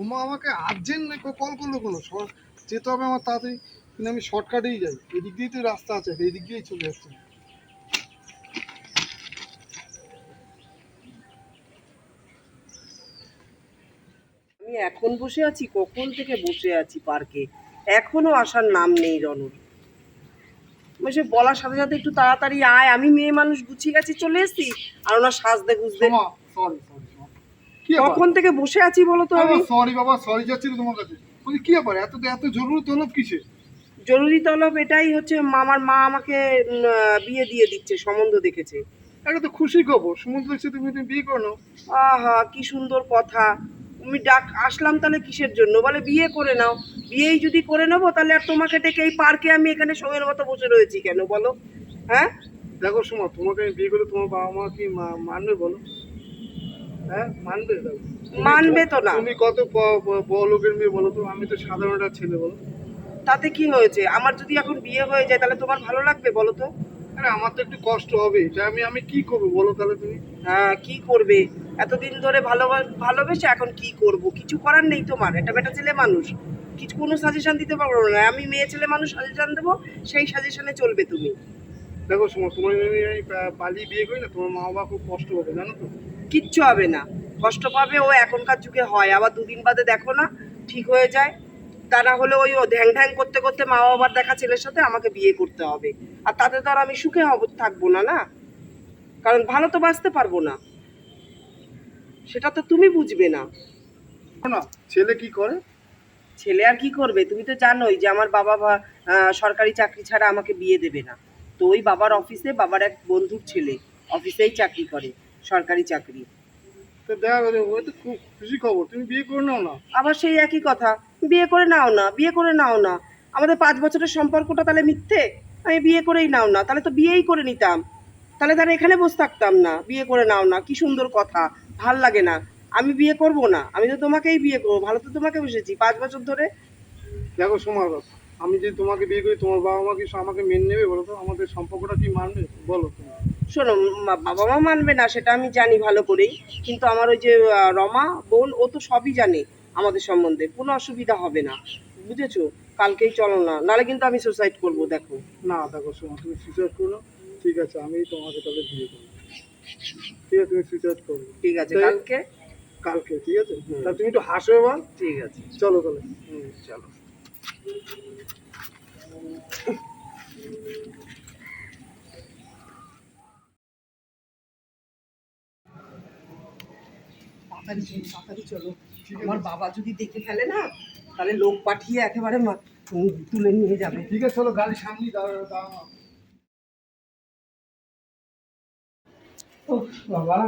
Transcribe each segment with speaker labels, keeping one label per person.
Speaker 1: সোমা আমাকে urgent call করল কোনো? যেতে হবে আমার তাড়াতাড়ি কিন্তু আমি শর্টকাটেই যাই। এদিক দিয়েই তো রাস্তা আছে এদিক দিয়েই চলে যাচ্ছি।
Speaker 2: আমি এখন বসে আছি কখন থেকে বসে আছি পার্কে? এখনও আসার নাম নেই রনর। সে বলার সাথে সাথে একটু তাড়াতাড়ি আয় আমি মেয়ে মানুষ গুছিয়ে গেছি চলে এসেছি আর ওনার সাজতে গুজতে
Speaker 1: সরি সরি কি
Speaker 2: কখন থেকে বসে আছি বলো তো আমি?
Speaker 1: সরি বাবা সরি যাচ্ছি তোমার কাছে। বলছি কি ব্যাপার? এত এত জরুরি তলব কিসে?
Speaker 2: জরুরি তলব এটাই হচ্ছে মামার মা আমাকে বিয়ে দিয়ে দিচ্ছে সম্বন্ধ দেখেছে।
Speaker 1: একটা তো খুশি খবর। সমুদ্র দেখছি তুমি তুমি বিয়ে করো।
Speaker 2: আহা কি সুন্দর কথা। আমি ডাক আসলাম তাহলে কিসের জন্য? বলে বিয়ে করে নাও। বিয়েই যদি করে নেব তাহলে আর তোমাকে ডেকে এই পার্কে আমি এখানে সময়ের মতো বসে রয়েছি কেন বলো? হ্যাঁ?
Speaker 1: দেখো সোমা তোমাকে আমি বিয়ে করলে তোমার বাবা মা কি মানবে বলো? মানবে দেখো
Speaker 2: মানবে তো না।
Speaker 1: তুমি কত ব- ব- লোকের মেয়ে বলো তো আমি তো সাধারণ একটা ছেলে বলো।
Speaker 2: তাতে কি হয়েছে? আমার যদি এখন বিয়ে হয়ে যায় তাহলে তোমার ভালো লাগবে বলো তো?
Speaker 1: আরে আমার তো একটু কষ্ট হবে। এটা আমি আমি কি করব বলো তাহলে তুমি?
Speaker 2: হ্যাঁ কি করবে? এতদিন ধরে ভালো ভালোবেসে এখন কি করব? কিছু করার নেই তোমার। এটা বেটা ছেলে মানুষ। কিছু কোনো সাজেশন দিতে পারব না। আমি মেয়ে ছেলে মানুষ সাজেশন দেবো সেই সাজেশনে চলবে তুমি।
Speaker 1: দেখো তোমার আমি পালিয়ে বিয়ে করি না তোমার মা বাবা খুব কষ্ট হবে জানো তো?
Speaker 2: কিচ্ছু হবে না। কষ্ট পাবে ও এখনকার যুগে হয় আবার দুদিন বাদে দেখো না ঠিক হয়ে যায়। তা না হলে ওই ও ধ্যাং ধ্যাং করতে করতে মা বাবার দেখা ছেলের সাথে আমাকে বিয়ে করতে হবে। আর তাতে তো আর আমি সুখে হব থাকব না না? কারণ ভালো তো বাঁচতে পারব না। সেটা তো তুমি বুঝবে না।
Speaker 1: ছেলে কি করে?
Speaker 2: ছেলে আর কি করবে? তুমি তো জানোই যে আমার বাবা সরকারি চাকরি ছাড়া আমাকে বিয়ে দেবে না। তো ওই বাবার অফিসে বাবার এক বন্ধুর ছেলে অফিসেই চাকরি করে। সরকারি চাকরি।
Speaker 1: তো দেখা গেলো তো খুব খুশি খবর তুমি বিয়ে করে নাও না।
Speaker 2: আবার সেই একই কথা বিয়ে করে নাও না বিয়ে করে নাও না। আমাদের পাঁচ বছরের সম্পর্কটা তাহলে মিথ্যে? আমি বিয়ে করেই নাও না তাহলে তো বিয়েই করে নিতাম। তাহলে তাহলে এখানে বসে থাকতাম না বিয়ে করে নাও না কি সুন্দর কথা ভালো লাগে না। আমি বিয়ে করব না আমি তো তোমাকেই বিয়ে করব ভালো তো তোমাকে বসেছি পাঁচ বছর ধরে।
Speaker 1: দেখো সোমার আমি যদি তোমাকে বিয়ে করি তোমার বাবা মা কি আমাকে মেনে নেবে বলো তো? আমাদের সম্পর্কটা কি মানবে? বলো তুমি।
Speaker 2: শোনো বাবা মা মানবে না সেটা আমি জানি ভালো করেই। কিন্তু আমার ওই যে রমা বোন ও তো সবই জানে আমাদের সম্বন্ধে। কোনো অসুবিধা হবে না বুঝেছ? কালকেই চলো না নাহলে কিন্তু আমি সুসাইড করব দেখো।
Speaker 1: না দেখো শোনো তুমি সুইসাইড করো ঠিক আছে আমি তোমাকে তাহলে বিয়ে করব। ঠিক আছে তুমি সুইসাইড করবে
Speaker 2: ঠিক আছে কালকে?
Speaker 1: কালকে ঠিক আছে?
Speaker 2: হুম।
Speaker 1: তা তুমি একটু হাসো এবার।
Speaker 2: ঠিক আছে।
Speaker 1: চলো তাহলে।
Speaker 2: হুম চলো। তাড়াতাড়ি চলো তাড়াতাড়ি চলো। আমার বাবা যদি দেখে ফেলে না, তাহলে লোক পাঠিয়ে একেবারে তুলে নিয়ে যাবে।
Speaker 1: ঠিক আছে, চলো গাড়ি সামনে
Speaker 2: ও, বাবা।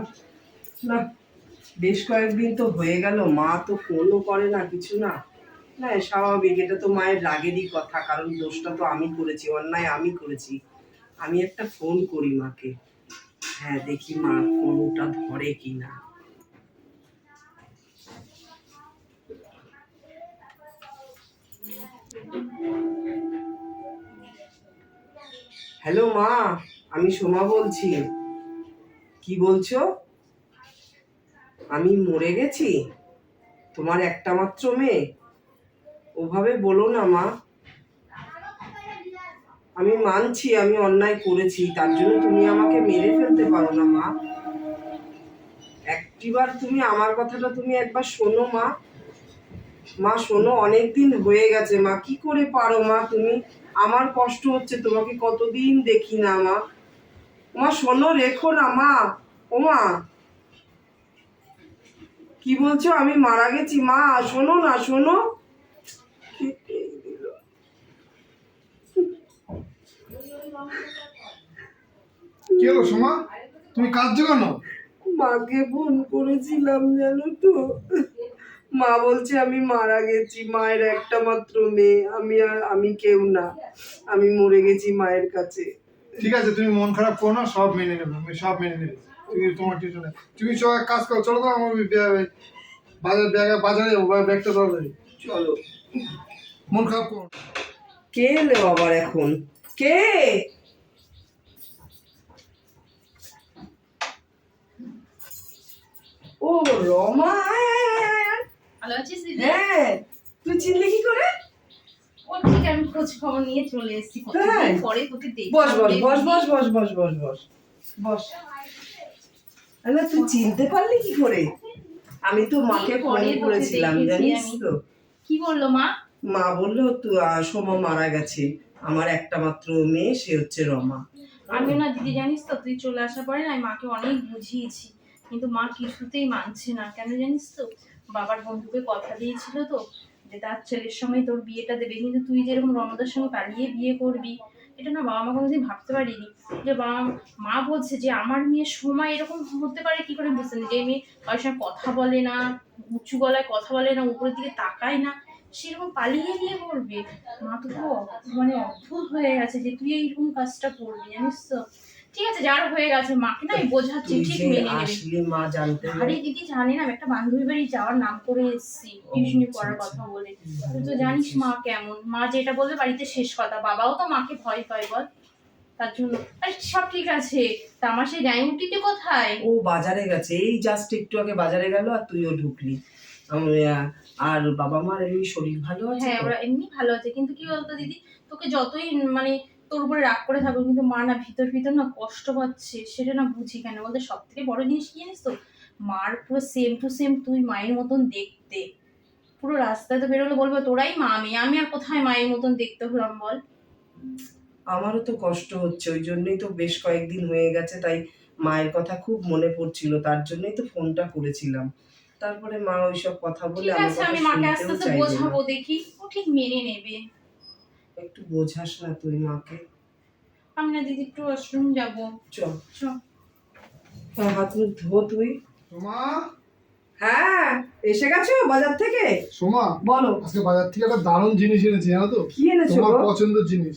Speaker 2: না, বেশ কয়েকদিন তো হয়ে গেল, মা তো ফোনও করে না, কিছু না। না স্বাভাবিক, এটা তো মায়ের রাগেরই কথা, কারণ দোষটা তো আমি করেছি, অন্যায় আমি করেছি। আমি একটা ফোন করি মাকে। হ্যাঁ দেখি মা ফোনটা ধরে কি না হ্যালো মা, আমি সোমা বলছি। কি বলছো? আমি মরে গেছি? তোমার একটা মাত্র মেয়ে? ওভাবে বলো না মা। আমি মানছি, আমি অন্যায় করেছি, তার জন্য তুমি আমাকে মেরে ফেলতে পারো না মা। একটিবার তুমি আমার কথাটা তুমি একবার শোনো মা। মা শোনো অনেক দিন হয়ে গেছে মা কি করে পারো মা? তুমি আমার কষ্ট হচ্ছে তোমাকে কতদিন দেখি না মা। মা শোনো রেখো না মা। ও মা কি বলছো? আমি মারা গেছি মা। শোনো না শোনো। কেটেই
Speaker 1: কি হলো সোমা? তুমি কাঁদছো কেন?
Speaker 2: মাকে ফোন করেছিলাম জানো তো। মা বলছে আমি মারা গেছি মায়ের একটা মাত্র মেয়ে আমি আর আমি কেউ না আমি মরে গেছি মায়ের কাছে।
Speaker 1: ঠিক আছে তুমি মন খারাপ করো না সব মেনে নেবে আমি সব মেনে নেবে। তুমি তোমার কিছু না তুমি সব এক কাজ করো চলো তো আমার বাজার ব্যাগে বাজারে ওই ব্যাগটা দরকারি
Speaker 2: চলো।
Speaker 1: মন খারাপ করো
Speaker 2: কে এলো আবার এখন? কে? ও রমা আয়, আয়, আয়, আয়, আয়।
Speaker 3: ভালো আছিস
Speaker 2: হ্যাঁ তুই চিনলি কি করে?
Speaker 3: ঠিক আমি খোঁজ খবর নিয়ে চলে এসেছি কতদিন পরে তোকে দেখি
Speaker 2: বস বস বস বস বস বস বস বস আরে তুই চিনতে পারলি কি করে? আমি তো মাকে ফোন করেছিলাম জানিস তো।
Speaker 3: কি বলল মা?
Speaker 2: মা বলল তো সোমা মারা গেছে। আমার একটা মাত্র মেয়ে সে হচ্ছে রমা।
Speaker 3: আমিও না দিদি জানিস তো তুই চলে আসার পরে না আমি মাকে অনেক বুঝিয়েছি। কিন্তু মা কিছুতেই মানছে না। কেন জানিস তো? বাবার বন্ধুকে কথা দিয়েছিল তো, যে তার ছেলের সময় তোর বিয়েটা দেবে, কিন্তু তুই যেরকম রমদার সঙ্গে পালিয়ে বিয়ে করবি, এটা না বাবা মা কোনোদিন ভাবতে পারিনি। যে বাবা মা বলছে যে আমার মেয়ের সময় এরকম হতে পারে, কি করে বুঝতে যে মেয়ে কারোর সঙ্গে কথা বলে না, উঁচু গলায় কথা বলে না, উপরের দিকে তাকায় না, সেরকম পালিয়ে বিয়ে করবে। মা তো মানে অদ্ভুত হয়ে গেছে যে তুই এইরকম কাজটা করবি, জানিস তো? ঠিক আছে যার হয়ে গেছে মাকে না আমি বোঝাচ্ছি ঠিক মেনে
Speaker 2: আসলি মা জানতে
Speaker 3: আরে দিদি জানি না একটা বান্ধবী বাড়ি যাওয়ার নাম করে এসেছি টিউশনি পড়ার কথা বলে। তুই তো জানিস মা কেমন। মা যেটা বলবে বাড়িতে শেষ কথা বাবাও তো মাকে ভয় পায় বল। তার জন্য। আরে সব ঠিক আছে তা আমার সেই ডাইমুটিতে কোথায়?
Speaker 2: ও বাজারে গেছে এই জাস্ট একটু আগে বাজারে গেল আর তুইও ঢুকলি। আর বাবা মার এমনি শরীর ভালো আছে
Speaker 3: হ্যাঁ? ওরা এমনি ভালো আছে কিন্তু কি বলতো দিদি তোকে যতই মানে তোর উপরে রাগ করে থাকো কিন্তু মা না ভিতর ভিতর না কষ্ট পাচ্ছে সেটা না বুঝি কেন? বলতে সব থেকে বড় জিনিস কি জানিস তো? মার পুরো সেম টু সেম তুই মায়ের মতন দেখতে। পুরো রাস্তায় তো বেরোলে বলব তোরাই মা আমি আমি আর কোথায় মায়ের মতন দেখতে হলাম বল?
Speaker 2: আমারও তো কষ্ট হচ্ছে ওই জন্যই তো বেশ কয়েকদিন হয়ে গেছে তাই মায়ের কথা খুব মনে পড়ছিল তার জন্যই তো ফোনটা করেছিলাম। তারপরে মা ওইসব কথা বলে
Speaker 3: আমি মাকে আস্তে আস্তে বোঝাবো দেখি ও ঠিক মেনে নেবে।
Speaker 2: একটু বোঝাস না তুই মাকে।
Speaker 3: আমি না দিদি একটু ওয়াশরুম যাব।
Speaker 2: চ
Speaker 3: চ
Speaker 2: হ্যাঁ, হাত মুখ ধো তুই।
Speaker 1: সোমা?
Speaker 2: হ্যাঁ এসে গেছো বাজার থেকে?
Speaker 1: সোমা
Speaker 2: বলো।
Speaker 1: আজকে বাজার থেকে একটা দারুণ জিনিস এনেছি জানো তো?
Speaker 2: কি এনেছো
Speaker 1: তোমার পছন্দের জিনিস।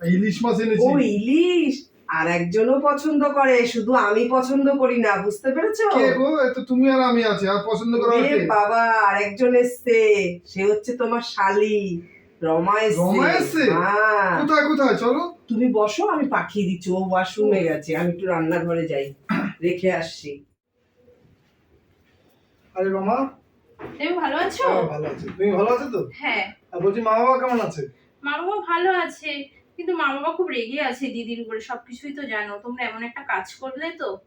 Speaker 1: ইলিশ মাছ
Speaker 2: ও ইলিশ? আর একজনও পছন্দ করে শুধু আমি পছন্দ করি না বুঝতে পেরেছ?
Speaker 1: কে গো? তো তুমি আর আমি আছি আর পছন্দ করা
Speaker 2: বাবা আরেকজন এসছে সে হচ্ছে তোমার শালি। হ্যাঁ।
Speaker 1: কোথায় কোথায়? চলো।
Speaker 2: তুমি বসো আমি পাঠিয়ে দিচ্ছি। ও ওয়াশরুমে গেছে আমি একটু রান্নাঘরে যাই। রেখে আসছি।
Speaker 1: আরে রমা।
Speaker 3: তুমি ভালো আছো?
Speaker 1: হ্যাঁ, ভালো আছে। তুমি ভালো আছো তো?
Speaker 3: হ্যাঁ।
Speaker 1: বলছি মা বাবা কেমন আছে?
Speaker 3: মা বাবা ভালো আছে কিন্তু মা বাবা খুব রেগে আছে দিদির উপরে। সবকিছুই তো জানো তোমরা এমন একটা কাজ করলে তো?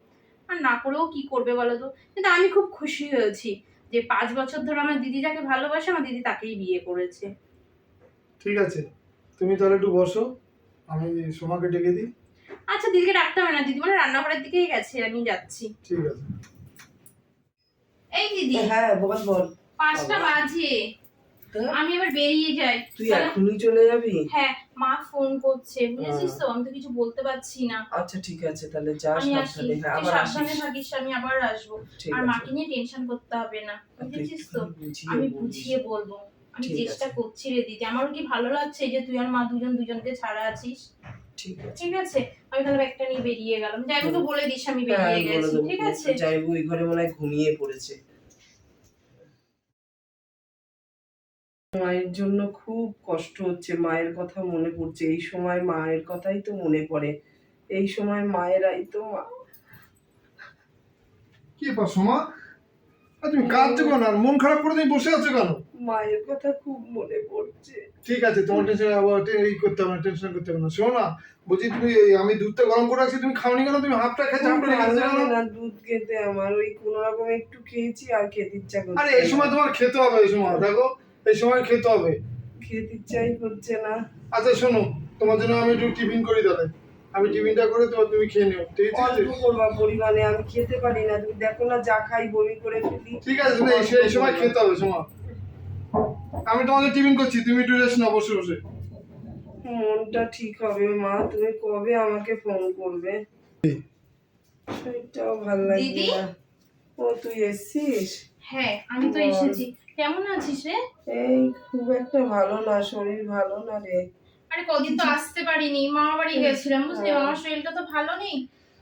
Speaker 3: আর না করেও কি করবে বলো তো? কিন্তু আমি খুব খুশি হয়েছি যে পাঁচ বছর ধরে আমার দিদি যাকে ভালোবাসে আমার দিদি তাকেই বিয়ে করেছে।
Speaker 1: ঠিক আছে তুমি তাহলে একটু বসো আমি সোমাকে ডেকে দিই।
Speaker 3: আচ্ছা দিদিকে ডাকতে হবে না দিদি মানে রান্নাঘরের দিকেই গেছে আমি যাচ্ছি।
Speaker 1: ঠিক আছে।
Speaker 3: এই দিদি
Speaker 2: হ্যাঁ বল বল।
Speaker 3: পাঁচটা বাজে। আমি এবার বেরিয়ে যাই।
Speaker 2: তুই এখনই চলে যাবি?
Speaker 3: হ্যাঁ মা ফোন করছে বুঝেছিস তো? আমি তো কিছু বলতে পারছি না।
Speaker 2: আচ্ছা ঠিক আছে তাহলে যা
Speaker 3: আমি আসি
Speaker 2: সাবধানে হ্যাঁ আবার
Speaker 3: সাবধানে
Speaker 2: আসিস
Speaker 3: থাকিস আমি আবার আসব। আর মাকে নিয়ে টেনশন করতে হবে না বুঝেছিস তো? আমি বুঝিয়ে বলব। আমি চেষ্টা করছি রে দিদি। আমারও কি ভালো লাগছে যে তুই আর মা দুজন দুজনকে ছাড়া আছিস?
Speaker 2: ঠিক আছে।
Speaker 3: আমি তাহলে ব্যাগটা নিয়ে বেরিয়ে গেলাম। যাই তো বলে দিস আমি
Speaker 2: হ্যাঁ,
Speaker 3: বেরিয়ে গেছি। ঠিক আছে?
Speaker 2: ওই ঘরে মনে হয় ঘুমিয়ে পড়েছে। মায়ের জন্য খুব কষ্ট হচ্ছে মায়ের কথা মনে পড়ছে। এই সময় মায়ের কথাই তো মনে পড়ে। এই সময় মায়েরাই তো
Speaker 1: কি ব্যাপার সোমা? তুমি কাঁদছো কেন? আর মন খারাপ করে তুমি বসে আছো কেন?
Speaker 2: মায়ের কথা খুব মনে পড়ছে।
Speaker 1: ঠিক আছে তোমার টেনশন এই করতে হবে না টেনশন করতে হবে না। শোনো না বলছি তুমি আমি দুধটা গরম করে রাখছি তুমি খাওনি কেন? তুমি হাফটা খেয়েছো রেখে?
Speaker 2: না দুধ খেতে আমার ওই কোনো রকম একটু খেয়েছি আর খেতে ইচ্ছা করছে
Speaker 1: আরে এই সময় তোমার খেতে হবে এই সময় দেখো এই সময় খেতে হবে।
Speaker 2: খেতে ইচ্ছাই করছে না।
Speaker 1: আচ্ছা শোনো তোমার জন্য আমি একটু টিফিন করি তাহলে আমি টিফিনটা করে তোমার তুমি খেয়ে নিও ঠিক আছে?
Speaker 2: অল্প করবা পরিমাণে আমি খেতে পারি না। তুমি দেখো না যা খাই বমি করে ফেলি।
Speaker 1: ঠিক আছে এই সময় খেতে হবে সময় আমি তোমাকে টিফিন করছি তুমি একটু রেস্ট নাও বসে বসে।
Speaker 2: মনটা ঠিক হবে মা তুমি কবে আমাকে ফোন করবে? সেটাও ভালো লাগছে
Speaker 3: দিদি?
Speaker 2: না। ও তুই এসছিস?
Speaker 3: হ্যাঁ আমি তো এসেছি। কেমন আছিস রে?
Speaker 2: এই খুব একটা ভালো না শরীর ভালো না রে।
Speaker 3: আরে কদিন তো আসতে পারিনি মা বাড়ি গেছিলাম বুঝলি?
Speaker 2: হ্যাঁ।
Speaker 3: আমার শরীরটা তো ভালো নেই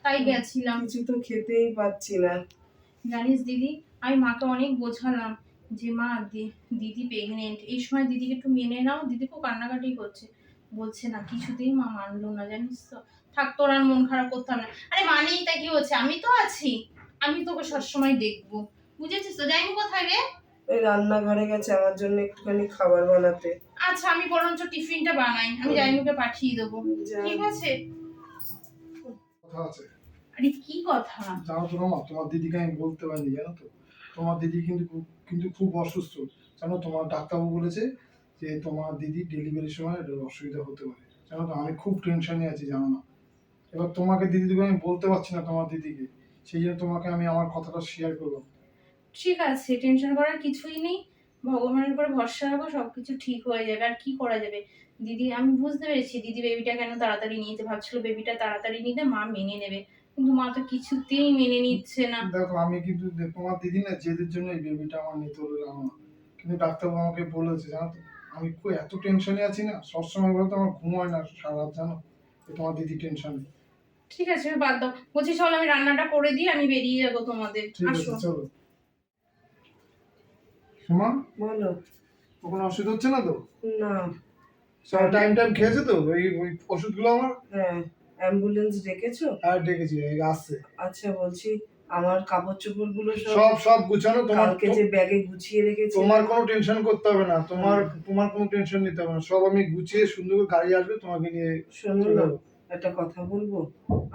Speaker 3: তাই গেছিলাম।
Speaker 2: কিছু তো খেতেই পাচ্ছি না।
Speaker 3: জানিস দিদি আমি মাকে অনেক বোঝালাম। যে মা দিদি প্রেগনেন্ট এই সময় দিদিকে একটু মেনে নাও। দিদি খুব কান্নাকাটি করছে। বলছে না কিছুতেই মা মানলো না জানিস তো। থাক তোর আর মন খারাপ করতে হবে না। আরে মানেই তা কি হচ্ছে? আমি তো আছি। আমি তোকে সবসময় দেখব। বুঝেছিস তো? যাইনি কোথায় রে?
Speaker 2: ওই রান্নাঘরে গেছে আমার জন্য একটুখানি খাবার বানাতে।
Speaker 3: আচ্ছা আমি বরঞ্চ টিফিনটা বানাই। আমি জাইনুকে পাঠিয়ে দেবো। ঠিক আছে?
Speaker 1: কথা আছে।
Speaker 3: আরে কি কথা?
Speaker 1: জানো তো মামা তোমার দিদিকে আমি বলতে পারিনি জানো তো। তোমার দিদি কিন্তু কিন্তু খুব অসুস্থ। কেন তোমার ডাক্তারবাবু বলেছে যে তোমার দিদি ডেলিভারির সময় অসুবিধা হতে পারে। জানো তো, আমি খুব টেনশনে আছি, জানো না। এবার তোমাকে দিদি আমি বলতে পারছি না তোমার দিদিকে। সেই জন্য তোমাকে আমি আমার কথাটা শেয়ার করলাম।
Speaker 3: ঠিক আছে টেনশন করার কিছুই নেই। ভগবানের উপরে ভরসা রাখো, সবকিছু ঠিক হয়ে যাবে। আর কি করা যাবে? দিদি, আমি বুঝতে পেরেছি দিদি বেবিটা কেন তাড়াতাড়ি নিতে ভাবছিল বেবিটা তাড়াতাড়ি নিলে মা মেনে নেবে। কিন্তু মা তো কিছুতেই মেনে নিচ্ছে না।
Speaker 1: দেখো আমি কিন্তু তোমার দিদি না জেদের জন্য এই বেবিটা আমার নিতে হলো না। কিন্তু ডাক্তারবাবু আমাকে বলেছে জানো তো আমি খুব এত টেনশনে আছি না সবসময় বলতো আমার ঘুম হয় না সারা রাত জানো? তোমার দিদি টেনশনে
Speaker 3: ঠিক আছে বাদ দাও। বলছি চল আমি রান্নাটা করে দিই আমি বেরিয়ে যাব তোমাদের। আসো।
Speaker 1: চলো। সুমা?
Speaker 2: বলো।
Speaker 1: কোনো অসুবিধা হচ্ছে না তো?
Speaker 2: না।
Speaker 1: সব টাইম টাইম খেয়েছে তো? ওই ওই ওষুধগুলো আমার?
Speaker 2: হ্যাঁ। অ্যাম্বুলেন্স ডেকেছো?
Speaker 1: আর ডেকেছি এই আসছে।
Speaker 2: আচ্ছা বলছি আমার কাপড় চোপড়গুলো সব
Speaker 1: সব গুছানো তোমার
Speaker 2: কালকে যে ব্যাগে গুছিয়ে রেখেছি
Speaker 1: তোমার কোনো টেনশন করতে হবে না তোমার তোমার কোনো টেনশন নিতে হবে না সব আমি গুছিয়ে সুন্দর করে গাড়ি আসবে তোমাকে নিয়ে
Speaker 2: শোনো
Speaker 1: চলে
Speaker 2: না একটা কথা বলব?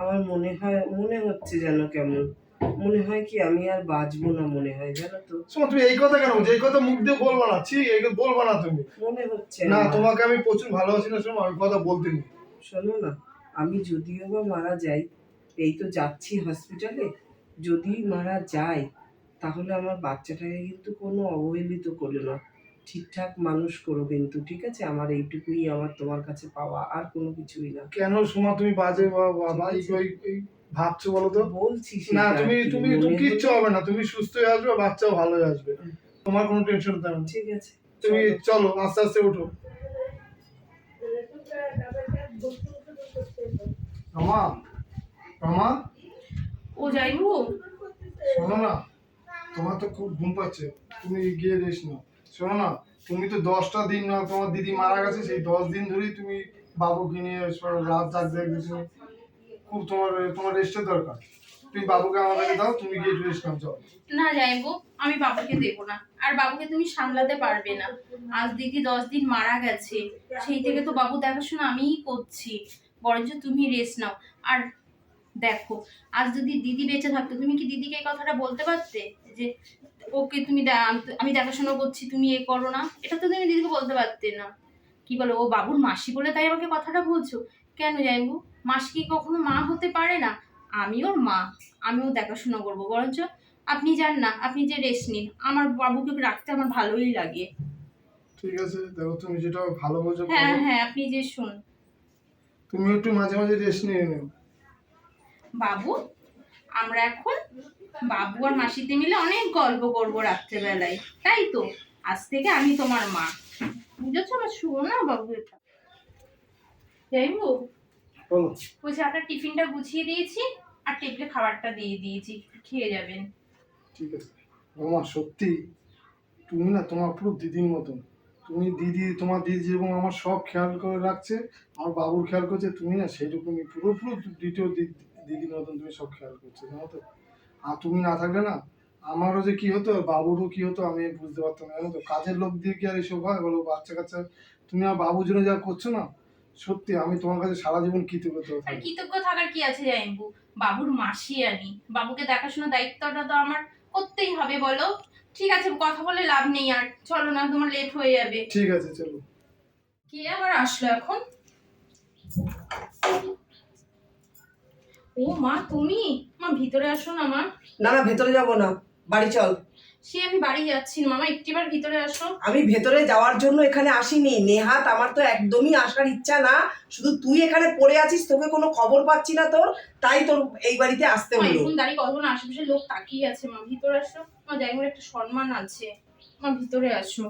Speaker 2: আমার মনে হয় মনে হচ্ছে যেন কেমন? মনে হয় কি আমি আর বাঁচবো না মনে হয় জানো তো?
Speaker 1: সুমা তুমি এই কথা কেন এই কথা মুখ দিয়ে বলব না ছি এই বলব না তুমি।
Speaker 2: মনে হচ্ছে
Speaker 1: না তোমাকে আমি প্রচুর ভালোবাসি না সুমা আমি কথা বলতে নেই।
Speaker 2: শোনো না আমি যদিও বা মারা যাই এই তো যাচ্ছি হসপিটালে যদি মারা যায় তাহলে আমার বাচ্চাটাকে কিন্তু কোনো অবহেলিত করো না। ঠিকঠাক মানুষ করো কিন্তু ঠিক আছে? আমার এইটুকুই আমার তোমার কাছে পাওয়া আর কোনো কিছুই না।
Speaker 1: কেন সুমা তুমি বাজে বা- বা- বা- এই- এই- এই ভাবছ বলো তো?
Speaker 2: বলছি
Speaker 1: না তুমি তুমি কিচ্ছু হবে না তুমি সুস্থ হয়ে আসবে বাচ্চাও ভালো হয়ে আসবে তোমার কোনো টেনশন থাকবে না।
Speaker 2: ঠিক আছে
Speaker 1: তুমি চলো। আস্তে আস্তে ওঠো রমা রমা।
Speaker 3: ও যাইবো?
Speaker 1: শোনো না তোমার তো খুব ঘুম পাচ্ছে তুমি গিয়ে রেস্ট নাও শোনো না তুমি তো দশটা দিন না তোমার দিদি মারা গেছে সেই দশ দিন ধরেই তুমি বাবুকে নিয়ে রাত তুমি খুব তোমার তোমার রেস্টের দরকার। তুমি বাবুকে দাও তুমি গিয়ে রেস্ট নাও যাও।
Speaker 3: না যাইবো আমি বাবুকে দেবো না। আর বাবুকে তুমি সামলাতে পারবে না। আজ দিদি দশ দিন মারা গেছে সেই থেকে তো বাবু দেখাশোনা আমিই করছি। বরঞ্চ তুমি রেস্ট নাও। আর দেখো আজ যদি দিদি বেঁচে থাকতো তুমি কি দিদিকে এই কথাটা বলতে পারতে? যে ওকে তুমি আমি দেখাশোনা করছি তুমি এ করো না। এটা তো তুমি দিদিকে বলতে পারতে না। কি বলো ও বাবুর মাসি বলে তাই আমাকে কথাটা বলছো? কেন যাইবু মাসি কি কখনো মা হতে পারে না? আমি ওর মা আমিও দেখাশোনা করব। বরঞ্চ আপনি যান না আপনি যে রেস্ট নিন। আমার বাবুকে রাখতে আমার ভালোই লাগে।
Speaker 1: ঠিক আছে দেখো তুমি যেটা ভালো বোঝো
Speaker 3: হ্যাঁ হ্যাঁ আপনি যে শুন।
Speaker 1: তুমি একটু মাঝে মাঝে রেস্ট নিয়ে নিও।
Speaker 3: বাবু আমরা এখন বাবু আর মাসিতে মিলে অনেক গল্প করব রাত্রেবেলায়। তাই তো? আজ থেকে আমি তোমার মা। বুঝেছ? আমার শুনো না বাবু এটা। যাইবু
Speaker 1: বলো।
Speaker 3: বলছি আপনার টিফিনটা গুছিয়ে দিয়েছি আর টেবিলে খাবারটা দিয়ে দিয়েছি। খেয়ে যাবেন।
Speaker 1: ঠিক আছে। রমা সত্যি? তুমি না তোমার পুরো দিদির মতন। তুমি দিদি, তোমার দিদি যেরকম আমার সব খেয়াল করে রাখছে, আমার বাবুর খেয়াল করছে, তুমি না সেইরকমই পুরো পুরো দ্বিতীয় দিদির মতন তুমি সব খেয়াল করছ, জানো তো? আর তুমি না থাকলে না, আমারও যে কি হতো, বাবুরও কি হতো আমি বুঝতে পারতাম না, জানো তো? কাজের লোক দিয়ে কি আর এসব হয়? বলো, বাচ্চা কাচ্চা, তুমি আর বাবুর জন্য যা করছ না, সত্যি আমি তোমার কাছে সারা জীবন কৃতজ্ঞ
Speaker 3: কৃতজ্ঞ থাকার কি আছে বাবুর মাসি আমি, বাবুকে দেখাশোনার দায়িত্বটা তো আমার করতেই হবে, বলো। ঠিক আছে কথা বলে লাভ নেই আর। চলো না তোমার লেট হয়ে যাবে।
Speaker 1: ঠিক আছে চলো।
Speaker 3: কে আবার আসলো এখন? ও মা তুমি? মা ভিতরে আসো না মা।
Speaker 2: না না ভিতরে যাব না। বাড়ি চল।
Speaker 3: সে আমি বাড়ি যাচ্ছি না। মামা একটিবার ভিতরে আসো।
Speaker 2: আমি ভেতরে যাওয়ার জন্য এখানে আসিনি। নেহাত আমার তো একদমই আসার ইচ্ছা না। শুধু তুই এখানে পড়ে আছিস তোকে কোনো খবর পাচ্ছি না তোর। তাই তোর এই বাড়িতে আসতে হলো।
Speaker 3: এখন দাঁড়িয়ে কতক্ষণ আশেপাশে লোক তাকিয়ে আছে। মা ভিতরে আসো। মা জায়গার একটা সম্মান আছে। মা ভিতরে আসো।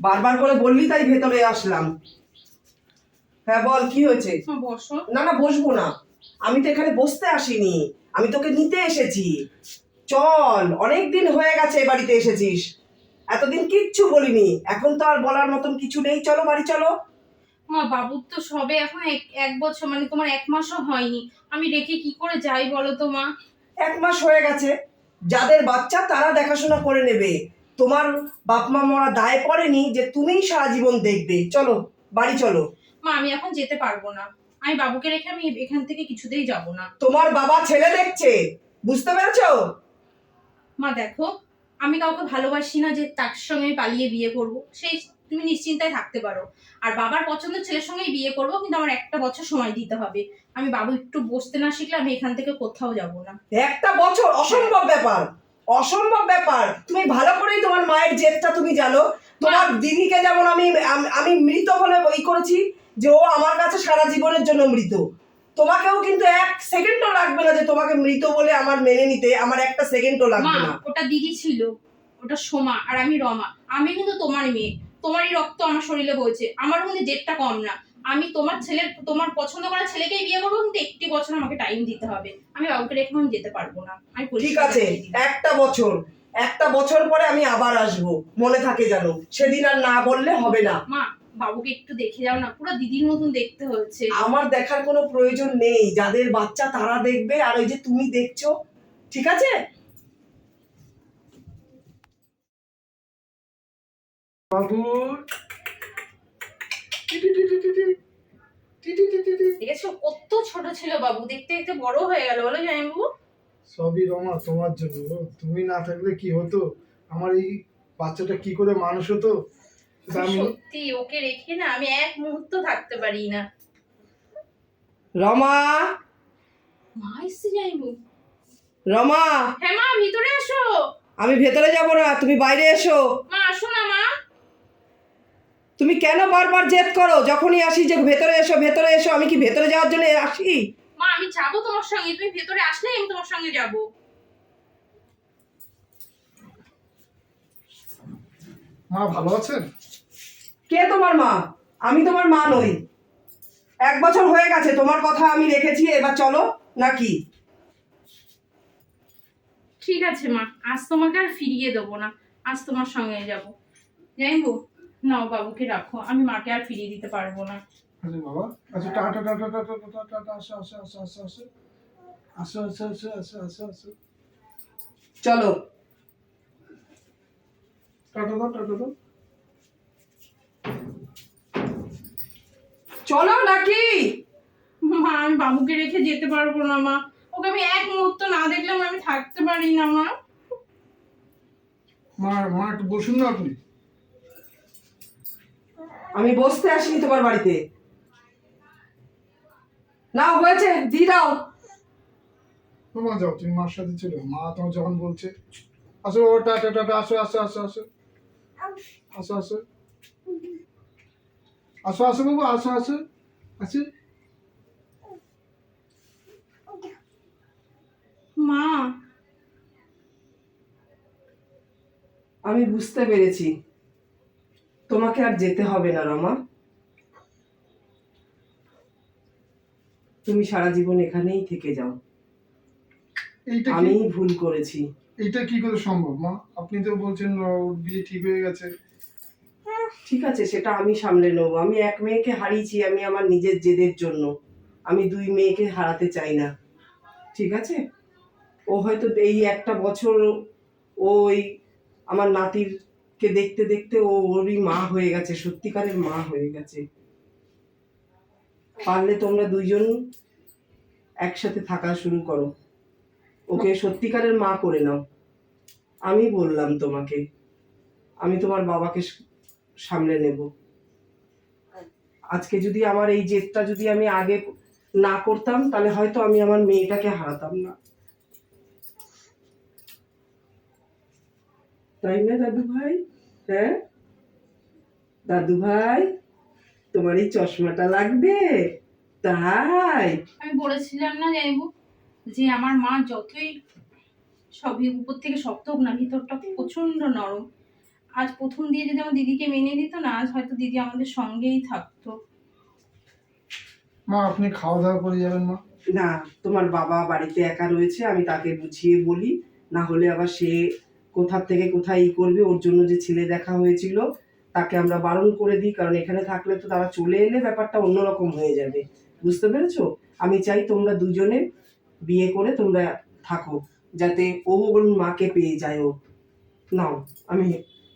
Speaker 2: বারবার করে বললি তাই ভেতরে আসলাম। হ্যাঁ বল কি হয়েছে?
Speaker 3: বসো।
Speaker 2: না না বসবো না। আমি তো এখানে বসতে আসিনি। আমি তোকে নিতে এসেছি। চল অনেক দিন হয়ে গেছে এ বাড়িতে এসেছিস। এতদিন কিচ্ছু বলিনি এখন তো আর বলার মতন কিছু নেই। চলো বাড়ি চলো।
Speaker 3: মা বাবুর তো সবে এখন এক এক বছর মানে তোমার এক মাসও হয়নি। আমি রেখে কি করে যাই বলো তো মা?
Speaker 2: এক মাস হয়ে গেছে। যাদের বাচ্চা তারা দেখাশোনা করে নেবে। তোমার বাপ মা মরা দায় পড়েনি যে তুমিই সারা জীবন দেখবে। চলো বাড়ি চলো।
Speaker 3: মা আমি এখন যেতে পারব না। আমি বাবুকে রেখে আমি এখান থেকে কিছুতেই যাব না।
Speaker 2: তোমার বাবা ছেলে দেখছে। বুঝতে পেরেছ?
Speaker 3: মা দেখো আমি কাউকে ভালোবাসি না যে তার সঙ্গে আমি পালিয়ে বিয়ে করব। সেই তুমি নিশ্চিন্তায় থাকতে পারো। আর বাবার পছন্দের ছেলের সঙ্গেই বিয়ে করব কিন্তু আমার একটা বছর সময় দিতে হবে। আমি বাবু একটু বসতে না শিখলে আমি এখান থেকে কোথাও যাব না।
Speaker 2: একটা বছর অসম্ভব ব্যাপার। অসম্ভব ব্যাপার। তুমি ভালো করেই তোমার মায়ের জেদটা তুমি জানো। তোমার দিদিকে যেমন আমি আমি মৃত বলে ই করেছি যে ও আমার কাছে সারা জীবনের জন্য মৃত। তোমাকেও কিন্তু এক সেকেন্ডও লাগবে না যে তোমাকে মৃত বলে আমার মেনে নিতে আমার একটা সেকেন্ডও লাগবে না।
Speaker 3: ওটা দিদি ছিল ওটা সোমা আর আমি রমা। আমি কিন্তু তোমার মেয়ে তোমারই রক্ত আমার শরীরে বইছে আমার কিন্তু ডেটটা কম না। আমি তোমার ছেলের তোমার পছন্দ করা ছেলেকেই বিয়ে করব কিন্তু একটি বছর আমাকে টাইম দিতে হবে। আমি বাবুকে রেখে আমি যেতে পারব না। আমি
Speaker 2: ঠিক আছে একটা বছর একটা বছর পরে আমি আবার আসব মনে থাকে জানো সেদিন আর না বললে হবে না।
Speaker 3: মা বাবুকে একটু দেখে যাও না পুরো দিদির মতন দেখতে হচ্ছে
Speaker 2: আমার দেখার কোনো প্রয়োজন নেই যাদের বাচ্চা তারা দেখবে আর ওই যে তুমি দেখছ ঠিক আছে
Speaker 1: বাবু টি টি টি টি টি টি। টি টি টি টি টি।
Speaker 3: দেখেছ কত ছোট ছিল বাবু দেখতে দেখতে বড় হয়ে গেল বলো জামাইবাবু
Speaker 1: সবই রমা তোমার জন্য গো। তুমি না থাকলে কি হতো আমার এই বাচ্চাটা কি করে মানুষ হতো
Speaker 3: সত্যি ওকে রেখে না আমি এক মুহূর্ত থাকতে পারি না।
Speaker 2: রমা!
Speaker 3: মা এসছে যাইবু
Speaker 2: রমা!
Speaker 3: হ্যাঁ মা ভিতরে আসো
Speaker 2: আমি ভেতরে যাব না তুমি বাইরে এসো।
Speaker 3: মা আসো না মা।
Speaker 2: তুমি কেন বারবার জেদ করো? যখনই আসি যে ভেতরে এসো ভেতরে এসো আমি কি ভেতরে যাওয়ার জন্য আসি?
Speaker 3: মা আমি যাব তোমার সঙ্গে তুমি ভেতরে আসলে আমি তোমার সঙ্গে যাব।
Speaker 1: মা ভালো আছেন?
Speaker 2: কে তোমার মা আমি তোমার মা নই এক বছর হয়ে গেছে তোমার কথা আমি রেখেছি এবার চলো নাকি
Speaker 3: ঠিক আছে মা আজ তোমাকে আর ফিরিয়ে দেবো না আজ তোমার সঙ্গে যাব যাই হোক নাও বাবুকে রাখো আমি মাকে আর ফিরিয়ে দিতে পারব না
Speaker 1: আরে বাবা আচ্ছা টাটা টাটা টাটা টাটা টাটা আসো আসো আসো আসো আসো আসো আসো আসো আসো আসো আসো
Speaker 2: চলো
Speaker 1: টাটা দাও টাটা দাও
Speaker 2: চলো নাকি?
Speaker 3: মা আমি বাবুকে রেখে যেতে পারব না মা। ওকে আমি এক মুহূর্ত না দেখলে আমি থাকতে পারি না মা।
Speaker 1: মা মা একটু বসুন না আপনি।
Speaker 2: আমি বসতে আসিনি তোমার বাড়িতে। না হয়েছে দি দাও।
Speaker 1: মা যাও তুমি মার সাথে চলো মা তোমার যখন বলছে আসো বাবা টাটা টাটা আসো আসো আসো আসো। আসো আসো। আসো আসো বাবু আসো আসো। আসো।
Speaker 3: মা।
Speaker 2: আমি বুঝতে পেরেছি। তোমাকে আর যেতে হবে না রমা। তুমি সারা জীবন এখানেই থেকে যাও। আমি ভুল করেছি।
Speaker 1: এটা কি করে সম্ভব মা? আপনি তো বলছেন বিয়ে ঠিক হয়ে গেছে।
Speaker 2: ঠিক আছে, সেটা আমি সামলে নেব। আমি এক মেয়েকে হারিয়েছি, আমি আমার নিজের জেদের জন্য। আমি দুই মেয়েকে হারাতে চাই না। ঠিক আছে? ও হয়তো এই একটা বছর ওই আমার নাতিরকে দেখতে দেখতে ও ওরই মা হয়ে গেছে, সত্যিকারের মা হয়ে গেছে। পারলে তোমরা দুইজন একসাথে থাকা শুরু করো। ওকে সত্যিকারের মা করে নাও। আমি বললাম তোমাকে। আমি তোমার বাবাকে সামলে নেব। আজকে যদি আমার এই জেদটা যদি আমি আগে না করতাম, তাহলে হয়তো আমি আমার মেয়েটাকে হারাতাম না। তাই না, দাদু ভাই? হ্যাঁ? দাদু ভাই, তোমার এই চশমাটা লাগবে? তাই?
Speaker 3: আমি বলেছিলাম না যাইবু যে আমার মা যতই সবই উপর থেকে শক্ত হোক না, ভিতরটা প্রচণ্ড নরম। আজ প্রথম দিয়ে যদি আমার দিদিকে মেনে দিত না আজ হয়তো দিদি আমাদের সঙ্গেই থাকতো।
Speaker 1: মা আপনি খাওয়া দাওয়া করে যাবেন মা?
Speaker 2: না তোমার বাবা বাড়িতে একা রয়েছে আমি তাকে বুঝিয়ে বলি। না হলে আবার সে কোথার থেকে কোথায় ই করবে ওর জন্য যে ছেলে দেখা হয়েছিল তাকে আমরা বারণ করে দিই কারণ এখানে থাকলে তো তারা চলে এলে ব্যাপারটা অন্যরকম হয়ে যাবে। বুঝতে পেরেছ? আমি চাই তোমরা দুজনে বিয়ে করে তোমরা থাকো যাতে ও ওর মাকে পেয়ে যায় ও। নাও আমি